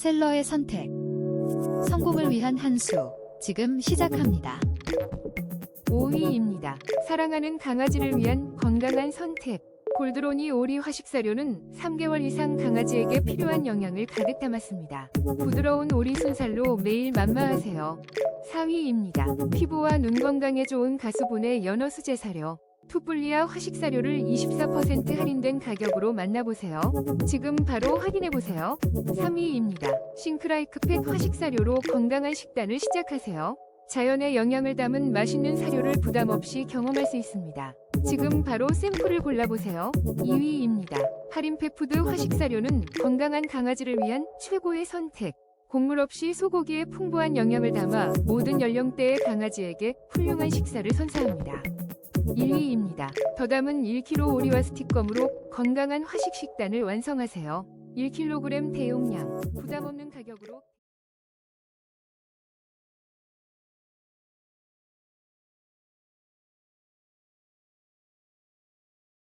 셀러의 선택. 성공을 위한 한 수. 지금 시작합니다. 5위입니다. 사랑하는 강아지를 위한 건강한 선택. 골드로니 오리 화식사료는 3개월 이상 강아지에게 필요한 영양을 가득 담았습니다. 부드러운 오리 순살로 매일 만마하세요. 4위입니다. 피부와 눈 건강에 좋은 가수분의 연어 수제 사료. 투뿔리아 화식사료를 24% 할인된 가격으로 만나보세요. 지금 바로 확인해보세요. 3위입니다. 싱크라이크팩 화식사료로 건강한 식단을 시작하세요. 자연의 영양을 담은 맛있는 사료를 부담 없이 경험할 수 있습니다. 지금 바로 샘플을 골라보세요. 2위입니다. 하림페푸드 화식사료는 건강한 강아지를 위한 최고의 선택. 곡물 없이 소고기에 풍부한 영양을 담아 모든 연령대의 강아지에게 훌륭한 식사를 선사합니다. 1위입니다. 더 담은 1kg 오리와 스틱검으로 건강한 화식 식단을 완성하세요. 1kg 대용량, 부담 없는 가격으로